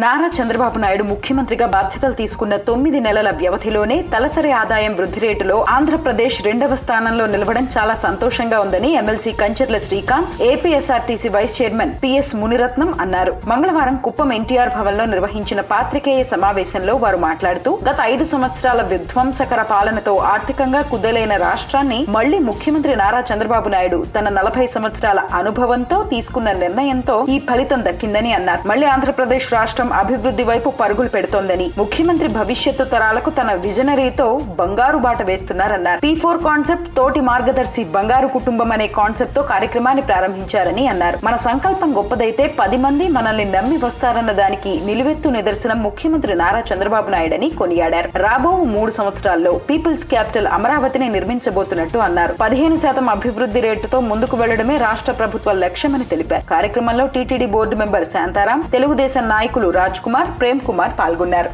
నారా చంద్రబాబు నాయుడు ముఖ్యమంత్రిగా బాధ్యతలు తీసుకున్న తొమ్మిది నెలల వ్యవధిలోనే తలసరి ఆదాయం వృద్ధి రేటులో ఆంధ్రప్రదేశ్ రెండవ స్థానంలో నిలవడం చాలా సంతోషంగా ఉందని MLC Kancharla Srikanth APSRTC vice chairman PS Muniratnam అన్నారు. మంగళవారం కుప్పం ఎన్టీఆర్ భవన్లో నిర్వహించిన పాత్రికేయ సమావేశంలో వారు మాట్లాడుతూ గత ఐదు సంవత్సరాల విధ్వంసకర పాలనతో ఆర్థికంగా కుదలైన రాష్ట్రాన్ని మళ్ళీ ముఖ్యమంత్రి నారా చంద్రబాబు నాయుడు తన నలభై సంవత్సరాల అనుభవంతో తీసుకున్న నిర్ణయంతో ఈ ఫలితం దక్కిందని అన్నారు. మళ్ళీ ఆంధ్రప్రదేశ్ రాష్ట్రం అభివృద్ధి వైపు పరుగులు పెడుతోందని ముఖ్యమంత్రి భవిష్యత్తు తరాలకు తన విజనరీతో బంగారు బాట వేస్తున్నారన్నారు. పీ ఫోర్ కాన్సెప్ట్ తోటి మార్గదర్శి బంగారు కుటుంబం అనే కాన్సెప్ట్తో కార్యక్రమాన్ని ప్రారంభించారని అన్నారు. మన సంకల్పం గొప్పదైతే పది మంది మనల్ని నమ్మి వస్తారన్న దానికి నిలువెత్తు నిదర్శనం ముఖ్యమంత్రి నారా చంద్రబాబు నాయుడని కొనియాడారు. రాబో మూడు సంవత్సరాల్లో పీపుల్స్ క్యాపిటల్ అమరావతిని నిర్మించబోతున్నట్టు అన్నారు. పదిహేను శాతం అభివృద్ధి రేటుతో ముందుకు వెళ్ళడమే రాష్ట్ర ప్రభుత్వ లక్ష్యమని తెలిపారు. కార్యక్రమంలో TTD board member Shantaram Telugu Desam నాయకులు రాజ్ కుమార్ ప్రేమ్ కుమార్ పాల్గొన్నారు.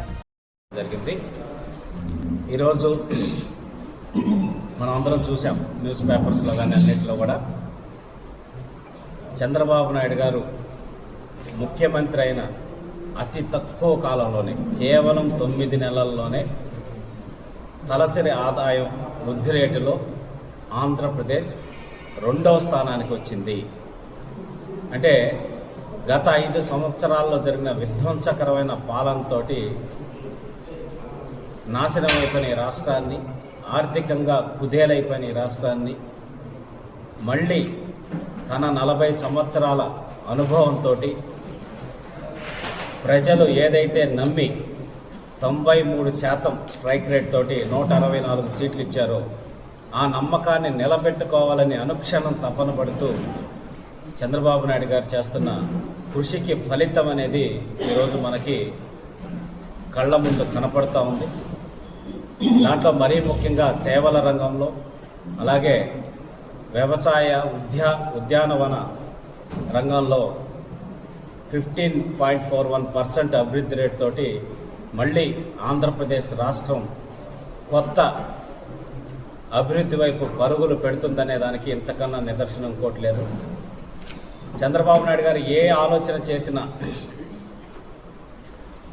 జరిగింది. ఈరోజు మనం అందరం చూసాం న్యూస్ పేపర్స్లో కానీ అన్నింటిలో కూడా. చంద్రబాబు నాయుడు గారు ముఖ్యమంత్రి అయిన అతి తక్కువ కాలంలోనే కేవలం తొమ్మిది నెలల్లోనే తలసరి ఆదాయం వృద్ధి రేటులో ఆంధ్రప్రదేశ్ రెండవ స్థానానికి వచ్చింది. అంటే గత ఐదు సంవత్సరాల్లో జరిగిన విధ్వంసకరమైన పాలనతోటి నాశనం అయిపోయిన రాష్ట్రాన్ని ఆర్థికంగా కుదేలైపోయిన రాష్ట్రాన్ని మళ్ళీ తన నలభై సంవత్సరాల అనుభవంతో ప్రజలు ఏదైతే నమ్మి తొంభై మూడు శాతం స్ట్రైక్ రేట్ తోటి నూట అరవై నాలుగు సీట్లు ఇచ్చారో ఆ నమ్మకాన్ని నిలబెట్టుకోవాలని అనుక్షణం తపన పడుతూ చంద్రబాబు నాయుడు గారు చేస్తున్న కృషికి ఫలితం అనేది ఈరోజు మనకి కళ్ళ ముందు కనపడతా ఉంది. దాంట్లో మరీ ముఖ్యంగా సేవల రంగంలో అలాగే వ్యవసాయ ఉద్యా ఉద్యానవన రంగంలో fifteen point four one percent అభివృద్ధి రేట్ తోటి మళ్ళీ ఆంధ్రప్రదేశ్ రాష్ట్రం కొత్త అభివృద్ధి వైపు పరుగులు పెడుతుందనే దానికి ఇంతకన్నా నిదర్శనం కోట్లేదు చంద్రబాబు నాయుడు గారు ఏ ఆలోచన చేసినా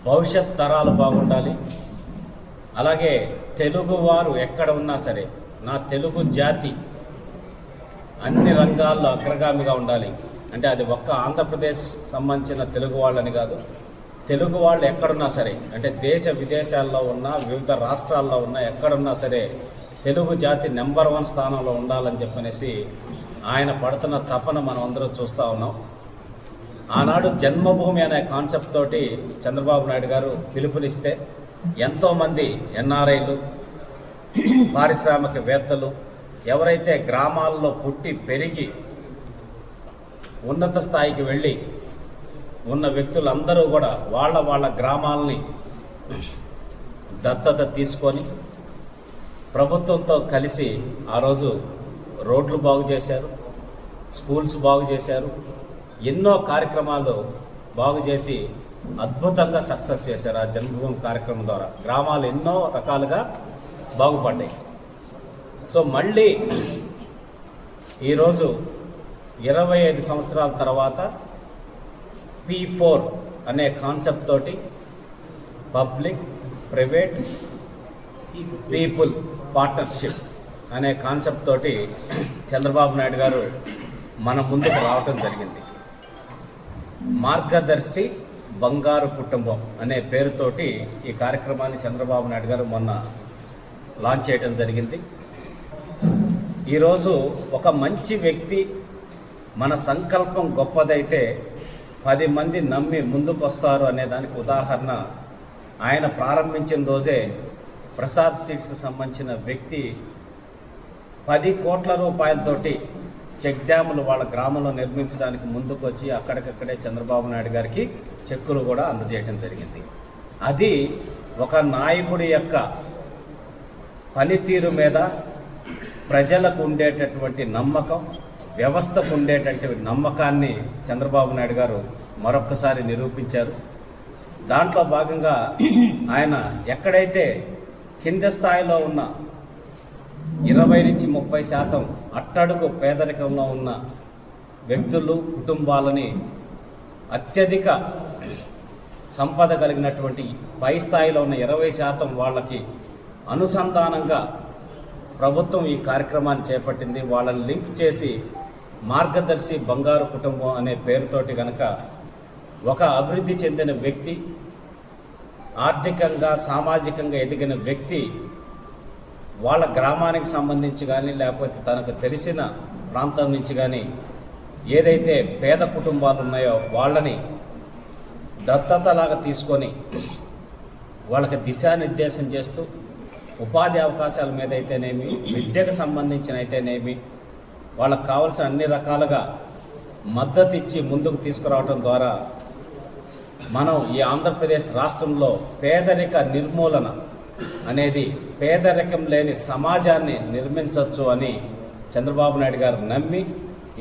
భవిష్యత్ తరాలు బాగుండాలి. అలాగే తెలుగువారు ఎక్కడ ఉన్నా సరే నా తెలుగు జాతి అన్ని రంగాల్లో అగ్రగామిగా ఉండాలి. అంటే అది ఒక్క ఆంధ్రప్రదేశ్ సంబంధించిన తెలుగు వాళ్ళని కాదు తెలుగు వాళ్ళు ఎక్కడున్నా సరే అంటే దేశ విదేశాల్లో ఉన్న వివిధ రాష్ట్రాల్లో ఉన్న ఎక్కడున్నా సరే తెలుగు జాతి నెంబర్ వన్ స్థానంలో ఉండాలని చెప్పనేసి ఆయన పడుతున్న తపన మనం అందరూ చూస్తూ ఉన్నాం. ఆనాడు జన్మభూమి అనే కాన్సెప్ట్ తోటి చంద్రబాబు నాయుడు గారు పిలుపునిస్తే ఎంతోమంది ఎన్ఆర్ఐలు పారిశ్రామికవేత్తలు ఎవరైతే గ్రామాల్లో పుట్టి పెరిగి ఉన్నత స్థాయికి వెళ్ళి ఉన్న వ్యక్తులందరూ కూడా వాళ్ళ వాళ్ళ గ్రామాలని దత్తత తీసుకొని ప్రభుత్వంతో కలిసి ఆ రోజు రోడ్లు బాగు చేశారు స్కూల్స్ బాగు చేశారు ఎన్నో కార్యక్రమాలు బాగు చేసి అద్భుతంగా సక్సెస్ చేశారు ఆ జన్మభూమి కార్యక్రమం ద్వారా. గ్రామాలు ఎన్నో రకాలుగా బాగుపడ్డాయి. సో మళ్ళీ ఈరోజు ఇరవై ఐదు సంవత్సరాల తర్వాత పీ ఫోర్ అనే కాన్సెప్ట్ తోటి పబ్లిక్ ప్రైవేట్ పీపుల్ పార్ట్నర్షిప్ అనే కాన్సెప్ట్ తోటి చంద్రబాబు నాయుడు గారు మన ముందుకు రావటం జరిగింది. మార్గదర్శి బంగారు కుటుంబం అనే పేరుతోటి ఈ కార్యక్రమాన్ని చంద్రబాబు నాయుడు గారు మొన్న లాంచ్ చేయడం జరిగింది. ఈరోజు ఒక మంచి వ్యక్తి మన సంకల్పం గొప్పదైతే పది మంది నమ్మి ముందుకు వస్తారు అనే దానికి ఉదాహరణ ఆయన ప్రారంభించిన రోజే ప్రసాద్ సీడ్స్ సంబంధించిన వ్యక్తి పది కోట్ల రూపాయలతోటి చెక్ డ్యాములు వాళ్ళ గ్రామంలో నిర్మించడానికి ముందుకొచ్చి అక్కడికక్కడే చంద్రబాబు నాయుడు గారికి చెక్కులు కూడా అందజేయటం జరిగింది. అది ఒక నాయకుడి యొక్క పనితీరు మీద ప్రజలకు ఉండేటటువంటి నమ్మకం వ్యవస్థకు ఉండేటటువంటి నమ్మకాన్ని చంద్రబాబు నాయుడు గారు మరొక్కసారి నిరూపించారు. దాంట్లో భాగంగా ఆయన ఎక్కడైతే కింద స్థాయిలో ఉన్న ఇరవై నుంచి ముప్పై శాతం అట్టడుగు పేదరికంలో ఉన్న వ్యక్తులు కుటుంబాలని అత్యధిక సంపద కలిగినటువంటి పై స్థాయిలో ఉన్న ఇరవై శాతం వాళ్ళకి అనుసంధానంగా ప్రభుత్వం ఈ కార్యక్రమాన్ని చేపట్టింది. వాళ్ళని లింక్ చేసి మార్గదర్శి బంగారు కుటుంబం అనే పేరుతోటి కనుక ఒక అభివృద్ధి చెందిన వ్యక్తి ఆర్థికంగా సామాజికంగా ఎదిగిన వ్యక్తి వాళ్ళ గ్రామానికి సంబంధించి కానీ లేకపోతే తనకు తెలిసిన ప్రాంతం నుంచి కానీ ఏదైతే పేద కుటుంబాలు ఉన్నాయో వాళ్ళని దత్తతలాగా తీసుకొని వాళ్ళకి దిశానిర్దేశం చేస్తూ ఉపాధి అవకాశాల మీద అయితేనేమి విద్యకు సంబంధించిన అయితేనేమి వాళ్ళకు కావాల్సిన అన్ని రకాలుగా మద్దతు ఇచ్చి ముందుకు తీసుకురావడం ద్వారా మనం ఈ ఆంధ్రప్రదేశ్ రాష్ట్రంలో పేదరిక నిర్మూలన అనేది పేదరికం లేని సమాజాన్ని నిర్మించవచ్చు అని చంద్రబాబు నాయుడు గారు నమ్మి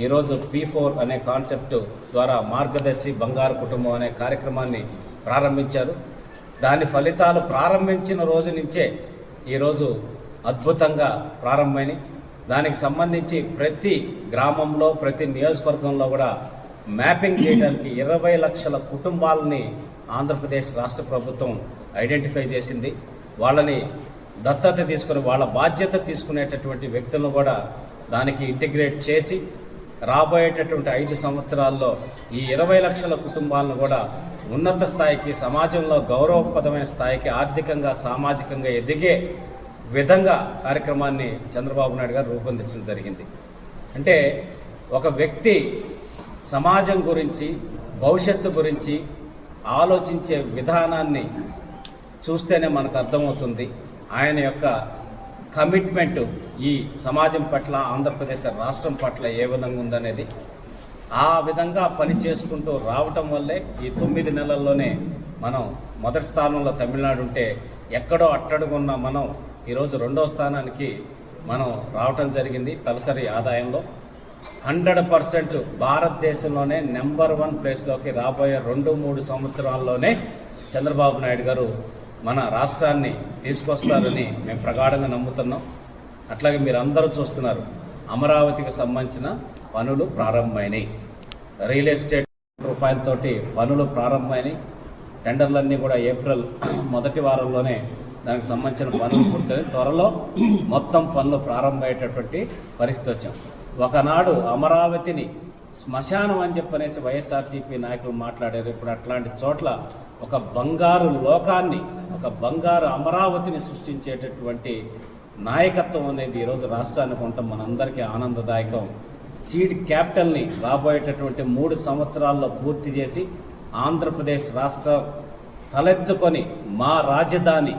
ఈరోజు పీ ఫోర్ అనే కాన్సెప్ట్ ద్వారా మార్గదర్శి బంగారు కుటుంబం అనే కార్యక్రమాన్ని ప్రారంభించారు. దాని ఫలితాలు ప్రారంభించిన రోజు నుంచే ఈరోజు అద్భుతంగా ప్రారంభమైనవి దానికి సంబంధించి ప్రతి గ్రామంలో ప్రతి నియోజకవర్గంలో కూడా మ్యాపింగ్ చేయడానికి ఇరవై లక్షల కుటుంబాలని ఆంధ్రప్రదేశ్ రాష్ట్ర ప్రభుత్వం ఐడెంటిఫై చేసింది. వాళ్ళని దత్తత తీసుకుని వాళ్ళ బాధ్యత తీసుకునేటటువంటి వ్యక్తులను కూడా దానికి ఇంటిగ్రేట్ చేసి రాబోయేటటువంటి ఐదు సంవత్సరాల్లో ఈ ఇరవై లక్షల కుటుంబాలను కూడా ఉన్నత స్థాయికి సమాజంలో గౌరవప్రదమైన స్థాయికి ఆర్థికంగా సామాజికంగా ఎదిగే విధంగా కార్యక్రమాన్ని చంద్రబాబు నాయుడు గారు రూపొందించడం జరిగింది. అంటే ఒక వ్యక్తి సమాజం గురించి భవిష్యత్తు గురించి ఆలోచించే విధానాన్ని చూస్తేనే మనకు అర్థమవుతుంది ఆయన యొక్క కమిట్మెంట్ ఈ సమాజం పట్ల ఆంధ్రప్రదేశ్ రాష్ట్రం పట్ల ఏ విధంగా ఉందనేది. ఆ విధంగా పని చేసుకుంటూ రావటం వల్లే ఈ తొమ్మిది నెలల్లోనే మనం మొదటి స్థానంలో తమిళనాడు ఉంటే ఎక్కడో అట్టడుగున్న మనం ఈరోజు రెండో స్థానానికి మనం రావటం జరిగింది తలసరి ఆదాయంలో. హండ్రెడ్ పర్సెంట్ భారతదేశంలోనే నెంబర్ వన్ ప్లేస్లోకి రాబోయే రెండు మూడు సంవత్సరాల్లోనే చంద్రబాబు నాయుడు గారు మన రాష్ట్రాన్ని తీసుకొస్తారని మేము ప్రగాఢంగా నమ్ముతున్నాం. అట్లాగే మీరు అందరూ చూస్తున్నారు అమరావతికి సంబంధించిన పనులు ప్రారంభమైనాయి. రియల్ ఎస్టేట్ రూపాయలతోటి పనులు ప్రారంభమైనాయి. టెండర్లన్నీ కూడా ఏప్రిల్ మొదటి వారంలోనే దానికి సంబంధించిన పనులు పూర్తయి త్వరలో మొత్తం పనులు ప్రారంభమయ్యేటటువంటి పరిస్థితి వచ్చాం. ఒకనాడు అమరావతిని శ్మశానం అని చెప్పనేసి వైఎస్ఆర్సీపీ నాయకులు మాట్లాడారు. ఇప్పుడు అట్లాంటి చోట్ల ఒక బంగారు లోకాన్ని ఒక బంగారు అమరావతిని సృష్టించేటటువంటి నాయకత్వం అనేది ఈరోజు రాష్ట్రానికి ఉండటం మనందరికీ ఆనందదాయకం. సీడ్ క్యాపిటల్ని రాబోయేటటువంటి మూడు సంవత్సరాల్లో పూర్తి చేసి ఆంధ్రప్రదేశ్ రాష్ట్రం తలెత్తుకొని మా రాజధాని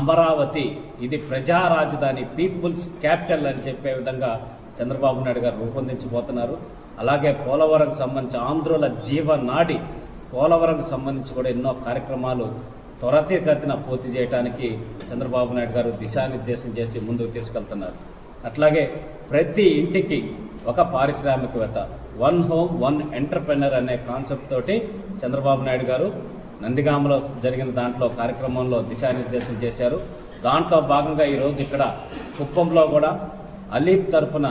అమరావతి ఇది ప్రజా రాజధాని పీపుల్స్ క్యాపిటల్ అని చెప్పే విధంగా చంద్రబాబు నాయుడు గారు రూపొందించబోతున్నారు. అలాగే పోలవరంకి సంబంధించి ఆంధ్రుల జీవనాడి పోలవరంకు సంబంధించి కూడా ఎన్నో కార్యక్రమాలు త్వరితగతిన పూర్తి చేయడానికి చంద్రబాబు నాయుడు గారు దిశానిర్దేశం చేసి ముందుకు తీసుకెళ్తున్నారు. అట్లాగే ప్రతి ఇంటికి ఒక పారిశ్రామికవేత్త వన్ హోమ్ వన్ ఎంటర్ప్రెనర్ అనే కాన్సెప్ట్ తోటి చంద్రబాబు నాయుడు గారు నందిగామలో జరిగిన దాంట్లో కార్యక్రమంలో దిశానిర్దేశం చేశారు. దాంట్లో భాగంగా ఈరోజు ఇక్కడ కుప్పంలో కూడా అలీప్ తరపున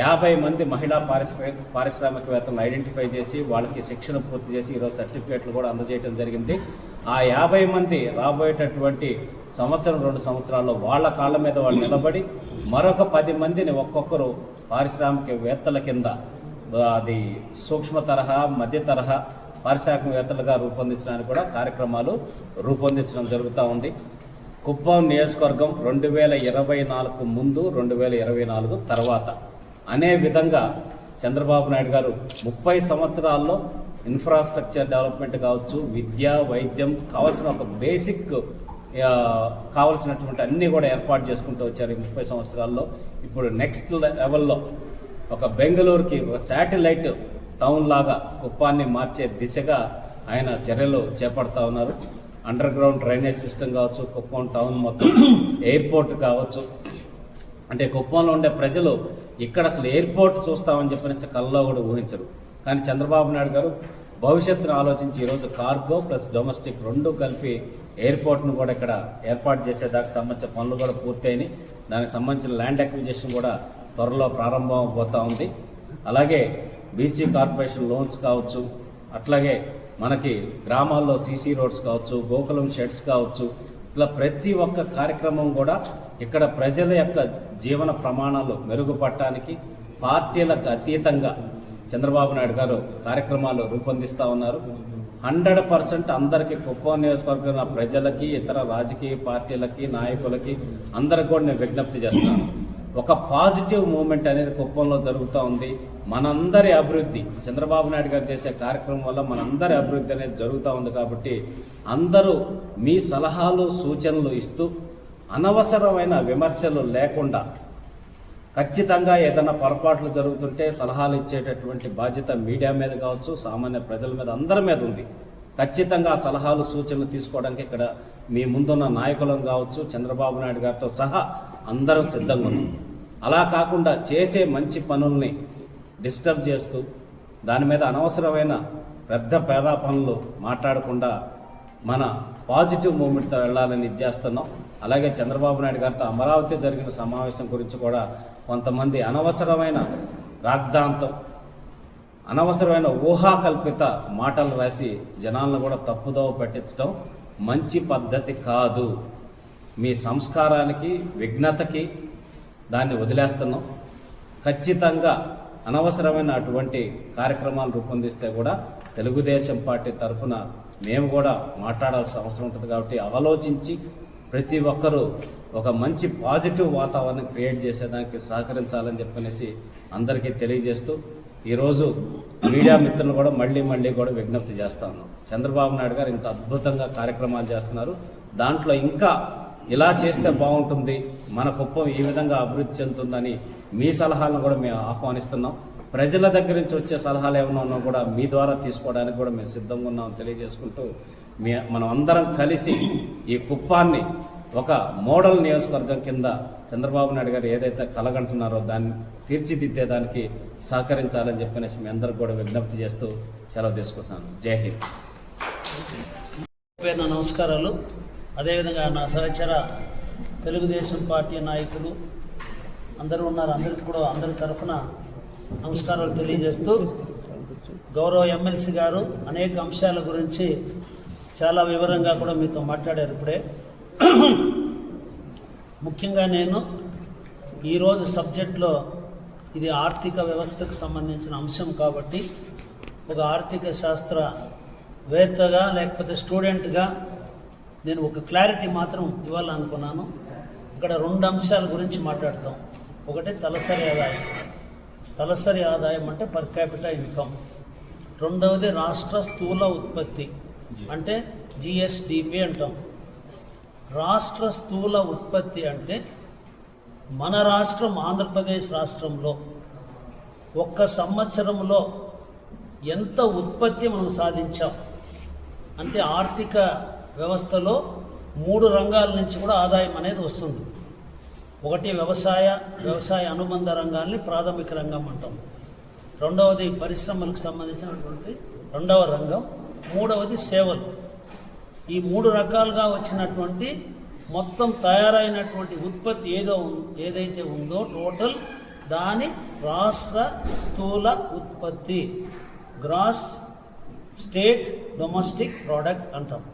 యాభై మంది మహిళా పారిశ్రామిక పారిశ్రామికవేత్తలను ఐడెంటిఫై చేసి వాళ్ళకి శిక్షణ పూర్తి చేసి ఈరోజు సర్టిఫికేట్లు కూడా అందజేయడం జరిగింది. ఆ యాభై మంది రాబోయేటటువంటి సంవత్సరం రెండు సంవత్సరాల్లో వాళ్ళ కాళ్ళ మీద వాళ్ళు నిలబడి మరొక పది మందిని ఒక్కొక్కరు పారిశ్రామికవేత్తల కింద అది సూక్ష్మ తరహా మధ్య తరహా పారిశ్రామికవేత్తలుగా రూపొందించడానికి కూడా కార్యక్రమాలు రూపొందించడం జరుగుతూ ఉంది. కుప్పం నియోజకవర్గం రెండు వేల ఇరవై నాలుగు ముందు రెండు వేల ఇరవై నాలుగు తర్వాత. అనే విధంగా చంద్రబాబు నాయుడు గారు ముప్పై సంవత్సరాల్లో ఇన్ఫ్రాస్ట్రక్చర్ డెవలప్మెంట్ కావచ్చు విద్య వైద్యం కావాల్సిన ఒక బేసిక్ కావలసినటువంటి కావాల్సినటువంటి అన్నీ కూడా ఏర్పాటు చేసుకుంటూ వచ్చారు ఈ ముప్పై సంవత్సరాల్లో. ఇప్పుడు నెక్స్ట్ లెవెల్లో ఒక బెంగళూరుకి ఒక శాటిలైట్ టౌన్ లాగా కుప్పాన్ని మార్చే దిశగా ఆయన చర్యలు చేపడతా ఉన్నారు. అండర్ గ్రౌండ్ డ్రైనేజ్ సిస్టమ్ కావచ్చు కుప్పం టౌన్ మొత్తం ఎయిర్పోర్ట్ కావచ్చు. అంటే కుప్పంలో ఉండే ప్రజలు ఇక్కడ అసలు ఎయిర్పోర్ట్ చూస్తామని చెప్పనేసి కల్లో కూడా ఊహించరు. కానీ చంద్రబాబు నాయుడు గారు భవిష్యత్తును ఆలోచించి ఈరోజు కార్గో ప్లస్ డొమెస్టిక్ రెండు కలిపి ఎయిర్పోర్ట్ను కూడా ఇక్కడ ఏర్పాటు చేసేదానికి సంబంధించిన పనులు కూడా పూర్తయినాయి. దానికి సంబంధించిన ల్యాండ్ అక్విజిషన్ కూడా త్వరలో ప్రారంభం అవబోతా ఉంది. అలాగే బీసీ కార్పొరేషన్ లోన్స్ కావచ్చు అట్లాగే మనకి గ్రామాల్లో సీసీ రోడ్స్ కావచ్చు గోకులం షెడ్స్ కావచ్చు ఇట్లా ప్రతి ఒక్క కార్యక్రమం కూడా ఇక్కడ ప్రజల యొక్క జీవన ప్రమాణాలు మెరుగుపడటానికి పార్టీలకు అతీతంగా చంద్రబాబు నాయుడు గారు కార్యక్రమాలు రూపొందిస్తూ ఉన్నారు. హండ్రెడ్ పర్సెంట్ అందరికీ కుప్పం నియోజకవర్గం ప్రజలకి ఇతర రాజకీయ పార్టీలకి నాయకులకి అందరికి కూడా నేను విజ్ఞప్తి చేస్తాను ఒక పాజిటివ్ మూమెంట్ అనేది కుప్పంలో జరుగుతూ ఉంది. మనందరి అభివృద్ధి చంద్రబాబు నాయుడు గారు చేసే కార్యక్రమం వల్ల మనందరి అభివృద్ధి అనేది జరుగుతూ ఉంది కాబట్టి అందరూ మీ సలహాలు సూచనలు ఇస్తూ అనవసరమైన విమర్శలు లేకుండా ఖచ్చితంగా ఏదైనా పొరపాట్లు జరుగుతుంటే సలహాలు ఇచ్చేటటువంటి బాధ్యత మీడియా మీద కావచ్చు సామాన్య ప్రజల మీద అందరి మీద ఉంది. ఖచ్చితంగా సలహాలు సూచనలు తీసుకోవడానికి ఇక్కడ మీ ముందున్న నాయకులను కావచ్చు చంద్రబాబు నాయుడు గారితో సహా అందరం సిద్ధంగా ఉన్నాం. అలా కాకుండా చేసే మంచి పనుల్ని డిస్టర్బ్ చేస్తూ దాని మీద అనవసరమైన పెద్ద పేరాపనలు మాట్లాడకుండా మన పాజిటివ్ మూమెంట్తో వెళ్ళాలని ఇది చేస్తున్నాం. అలాగే చంద్రబాబు నాయుడు గారితో అమరావతి జరిగిన సమావేశం గురించి కూడా కొంతమంది అనవసరమైన రాగ్దాంతం అనవసరమైన ఊహాకల్పిత మాటలు రాసి జనాలను కూడా తప్పుదోవ పట్టించడం మంచి పద్ధతి కాదు. మీ సంస్కారానికి విఘ్నతకి దాన్ని వదిలేస్తున్నాం. ఖచ్చితంగా అనవసరమైన అటువంటి కార్యక్రమాలు రూపొందిస్తే కూడా తెలుగుదేశం పార్టీ తరఫున మేము కూడా మాట్లాడాల్సిన అవసరం ఉంటుంది కాబట్టి ఆలోచించి ప్రతి ఒక్కరూ ఒక మంచి పాజిటివ్ వాతావరణం క్రియేట్ చేసేదానికి సహకరించాలని చెప్పనేసి అందరికీ తెలియజేస్తూ ఈరోజు మీడియా మిత్రులు కూడా మళ్ళీ మళ్ళీ కూడా విజ్ఞప్తి చేస్తాను చంద్రబాబు నాయుడు గారు ఇంత అద్భుతంగా కార్యక్రమాలు చేస్తున్నారు. దాంట్లో ఇంకా ఇలా చేస్తే బాగుంటుంది మన కుప్పం ఈ విధంగా అభివృద్ధి చెందుతుందని మీ సలహాలను కూడా మేము ఆహ్వానిస్తున్నాం. ప్రజల దగ్గర నుంచి వచ్చే సలహాలు ఏమైనా ఉన్నా కూడా మీ ద్వారా తీసుకోవడానికి కూడా మేము సిద్ధంగా ఉన్నాం తెలియజేసుకుంటూ మీ మనం అందరం కలిసి ఈ కుప్పాన్ని ఒక మోడల్ నియోజకవర్గం కింద చంద్రబాబు నాయుడు గారు ఏదైతే కలగంటున్నారో దాన్ని తీర్చిదిద్దేదానికి సహకరించాలని చెప్పనేసి మీ అందరికి కూడా విజ్ఞప్తి చేస్తూ సెలవు తీసుకుంటున్నాను. జై హింద్. పేరున నమస్కారాలు. అదేవిధంగా నా సహచర తెలుగుదేశం పార్టీ నాయకులు అందరూ ఉన్నారు. అందరికీ కూడా అందరి తరఫున నమస్కారాలు తెలియజేస్తూ గౌరవ ఎమ్మెల్సీ గారు అనేక అంశాల గురించి చాలా వివరంగా కూడా మీతో మాట్లాడారు ఇప్పుడే. ముఖ్యంగా నేను ఈరోజు సబ్జెక్ట్లో ఇది ఆర్థిక వ్యవస్థకు సంబంధించిన అంశం కాబట్టి ఒక ఆర్థిక శాస్త్ర వేత్తగా లేకపోతే స్టూడెంట్గా నేను ఒక క్లారిటీ మాత్రం ఇవ్వాలనుకున్నాను. ఇక్కడ రెండు అంశాల గురించి మాట్లాడతాం. ఒకటి తలసరి ఆదాయం. తలసరి ఆదాయం అంటే పర్ క్యాపిటల్ ఇన్కమ్ రెండవది రాష్ట్ర స్థూల ఉత్పత్తి. అంటే జిఎస్డిపి అంటాం. రాష్ట్ర స్థూల ఉత్పత్తి అంటే మన రాష్ట్రం ఆంధ్రప్రదేశ్ రాష్ట్రంలో ఒక్క సంవత్సరంలో ఎంత ఉత్పత్తి మనం సాధించాం? అంటే ఆర్థిక వ్యవస్థలో మూడు రంగాల నుంచి కూడా ఆదాయం అనేది వస్తుంది. ఒకటి వ్యవసాయ వ్యవసాయ అనుబంధ రంగాల్ని ప్రాథమిక రంగం అంటాం. రెండవది పరిశ్రమలకు సంబంధించినటువంటి రెండవ రంగం. మూడవది సేవలు. ఈ మూడు రకాలుగా వచ్చినటువంటి మొత్తం తయారైనటువంటి ఉత్పత్తి ఏదో ఉం- ఏదైతే ఉందో టోటల్ దాని రాష్ట్ర స్థూల ఉత్పత్తి. గ్రాస్ స్టేట్ డొమెస్టిక్ ప్రోడక్ట్ అంటాం.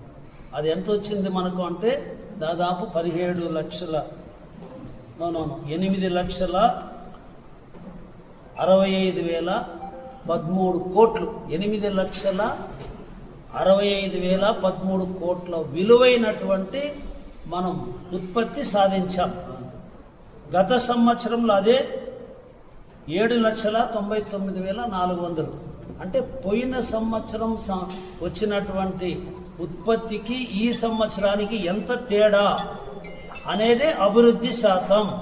అది ఎంత వచ్చింది మనకు అంటే దాదాపు పదిహేడు లక్షల ఎనిమిది లక్షల అరవై ఐదు వేల పదమూడు కోట్లు. ఎనిమిది లక్షల అరవై ఐదు వేల పదమూడు కోట్ల విలువైనటువంటి మనం ఉత్పత్తి సాధించాం. గత సంవత్సరంలో అదే ఏడు లక్షల తొంభై తొమ్మిది వేల నాలుగు వందలు. అంటే పోయిన సంవత్సరం వచ్చినటువంటి ఉత్పత్తికి ఈ సంవత్సరానికి ఎంత తేడా అనేదే అభివృద్ధి శాతం.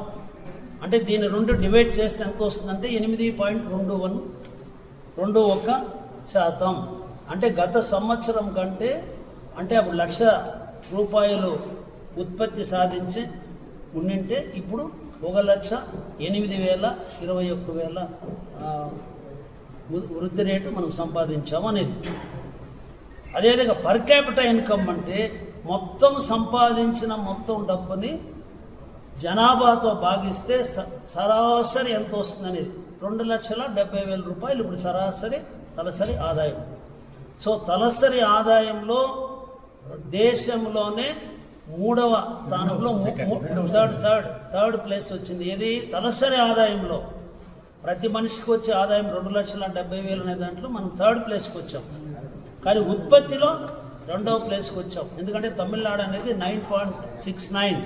అంటే దీని రెండు డివైడ్ చేస్తే ఎంత వస్తుందంటే ఎనిమిది పాయింట్ రెండు వన్ రెండు ఒక శాతం. అంటే గత సంవత్సరం కంటే అంటే అప్పుడు లక్ష రూపాయలు ఉత్పత్తి సాధించి ఉండింటే ఇప్పుడు ఒక లక్ష ఎనిమిది వేల ఇరవై ఒక్క వేల వృ- వృద్ధి రేటు మనం సంపాదించాము అనేది. అదేవిధంగా పర్ క్యాపిటల్ ఇన్కమ్ అంటే మొత్తం సంపాదించిన మొత్తం డబ్బుని జనాభాతో భాగిస్తే స- సరాసరి ఎంత వస్తుంది అనేది రెండు లక్షల డెబ్బై వేల రూపాయలు ఇప్పుడు సరాసరి తలసరి ఆదాయం. సో తలసరి ఆదాయంలో దేశంలోనే మూడవ స్థానంలో థర్డ్ థర్డ్ థర్డ్ ప్లేస్ వచ్చింది. ఏది? తలసరి ఆదాయంలో ప్రతి మనిషికి వచ్చే ఆదాయం రెండు లక్షల డెబ్బై వేలు అనే దాంట్లో మనం థర్డ్ ప్లేస్కి వచ్చాం. కానీ ఉత్పత్తిలో రెండవ ప్లేస్కి వచ్చాం. ఎందుకంటే తమిళనాడు అనేది nine point six nine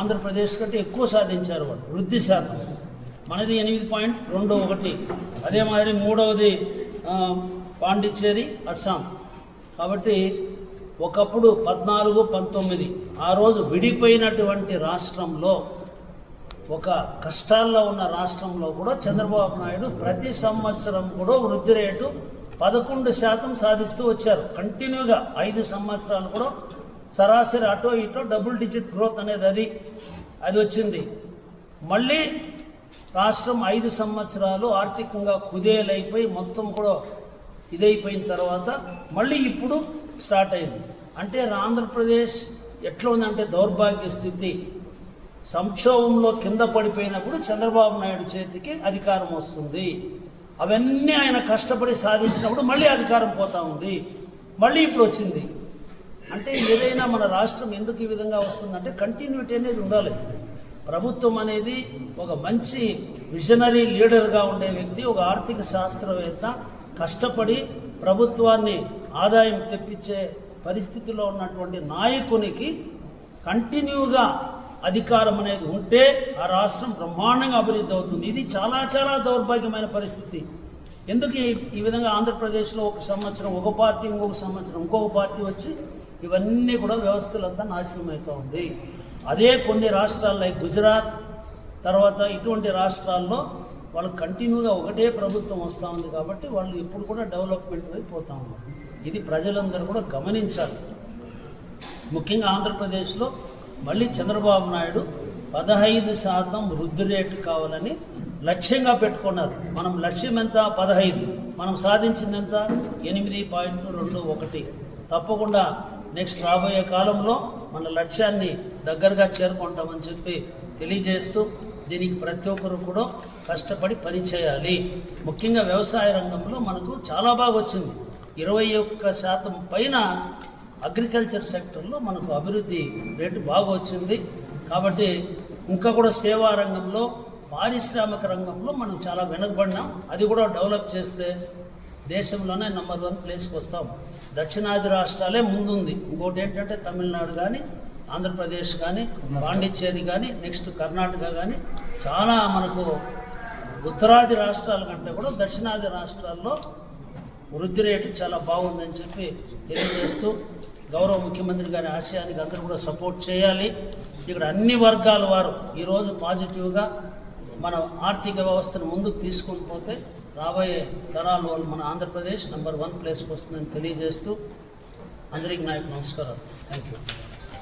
Andhra Pradesh కంటే ఎక్కువ సాధించారు వాళ్ళు వృద్ధి శాతం. మనది ఎనిమిది పాయింట్ రెండు ఒకటి. అదే మాదిరి మూడవది పాండిచ్చేరి అస్సాం. కాబట్టి ఒకప్పుడు పద్నాలుగు పంతొమ్మిది ఆ రోజు విడిపోయినటువంటి రాష్ట్రంలో ఒక కష్టాల్లో ఉన్న రాష్ట్రంలో కూడా చంద్రబాబు నాయుడు ప్రతి సంవత్సరం కూడా వృద్ధి రేటు పదకొండు శాతం సాధిస్తూ వచ్చారు. కంటిన్యూగా ఐదు సంవత్సరాలు కూడా సరాసరి అటో ఇటో డబుల్ డిజిట్ గ్రోత్ అనేది అది అది వచ్చింది. మళ్ళీ రాష్ట్రం ఐదు సంవత్సరాలు ఆర్థికంగా కుదేలైపోయి మొత్తం కూడా ఇదైపోయిన తర్వాత మళ్ళీ ఇప్పుడు స్టార్ట్ అయింది. అంటే ఆంధ్రప్రదేశ్ ఎట్లా ఉందంటే దౌర్భాగ్య స్థితి. సంక్షోభంలో కింద పడిపోయినప్పుడు చంద్రబాబు నాయుడు చేతికి అధికారం వస్తుంది. అవన్నీ ఆయన కష్టపడి సాధించినప్పుడు మళ్ళీ అధికారం పోతా ఉంది. మళ్ళీ ఇప్పుడు వచ్చింది. అంటే ఏదైనా మన రాష్ట్రం ఎందుకు ఈ విధంగా వస్తుందంటే కంటిన్యూటీ అనేది ఉండాలి. ప్రభుత్వం అనేది ఒక మంచి విజనరీ లీడర్గా ఉండే వ్యక్తి ఒక ఆర్థిక శాస్త్రవేత్త కష్టపడి ప్రభుత్వాన్ని ఆదాయం తెప్పించే పరిస్థితిలో ఉన్నటువంటి నాయకునికి కంటిన్యూగా అధికారం అనేది ఉంటే ఆ రాష్ట్రం బ్రహ్మాండంగా అభివృద్ధి అవుతుంది. ఇది చాలా చాలా దౌర్భాగ్యమైన పరిస్థితి. ఎందుకు ఈ- విధంగా ఆంధ్రప్రదేశ్లో ఒక సంవత్సరం ఒక పార్టీ ఇంకొక సంవత్సరం ఇంకొక పార్టీ వచ్చి ఇవన్నీ కూడా వ్యవస్థలంతా నాశనం అవుతూ ఉంది. అదే కొన్ని రాష్ట్రాల్లో గుజరాత్ తర్వాత ఇటువంటి రాష్ట్రాల్లో వాళ్ళు కంటిన్యూగా ఒకటే ప్రభుత్వం వస్తూ ఉంది కాబట్టి వాళ్ళు ఎప్పుడు కూడా డెవలప్మెంట్ వైపు ఉన్నారు. ఇది ప్రజలందరూ కూడా గమనించాలి. ముఖ్యంగా ఆంధ్రప్రదేశ్లో మళ్ళీ చంద్రబాబు నాయుడు పదహైదు శాతం వృద్ధి రేటు కావాలని లక్ష్యంగా పెట్టుకున్నారు. మనం లక్ష్యం ఎంత? పదహైదు. మనం సాధించింది ఎంత ఎనిమిది పాయింట్ రెండు ఒకటి. తప్పకుండా నెక్స్ట్ రాబోయే కాలంలో మన లక్ష్యాన్ని దగ్గరగా చేరుకుంటామని చెప్పి తెలియజేస్తూ దీనికి ప్రతి ఒక్కరు కూడా కష్టపడి పనిచేయాలి. ముఖ్యంగా వ్యవసాయ రంగంలో మనకు చాలా బాగా వచ్చింది. ఇరవై ఒక్క శాతం పైన అగ్రికల్చర్ సెక్టర్లో మనకు అభివృద్ధి రేటు బాగా వచ్చింది. కాబట్టి ఇంకా కూడా సేవా రంగంలో పారిశ్రామిక రంగంలో మనం చాలా వెనకబడినాం. అది కూడా డెవలప్ చేస్తే దేశంలోనే నెంబర్ వన్ ప్లేస్కి వస్తాం. దక్షిణాది రాష్ట్రాలే ముందుంది. ఇంకోటి ఏంటంటే తమిళనాడు కానీ ఆంధ్రప్రదేశ్ కానీ పాండిచ్చేరి కానీ నెక్స్ట్ కర్ణాటక కానీ చాలా మనకు ఉత్తరాది రాష్ట్రాల కంటే కూడా దక్షిణాది రాష్ట్రాల్లో వృద్ధి రేటు చాలా బాగుందని చెప్పి తెలియజేస్తూ గౌరవ ముఖ్యమంత్రి గారి ఆశయానికి అందరూ కూడా సపోర్ట్ చేయాలి. ఇక్కడ అన్ని వర్గాల వారు ఈరోజు పాజిటివ్గా మన ఆర్థిక వ్యవస్థను ముందుకు తీసుకొని పోతే రాబోయే తరాల వాళ్ళు మన ఆంధ్రప్రదేశ్ నెంబర్ వన్ ప్లేస్కి వస్తుందని తెలియజేస్తూ అందరికీ నాయకు నమస్కారాలు. Thank you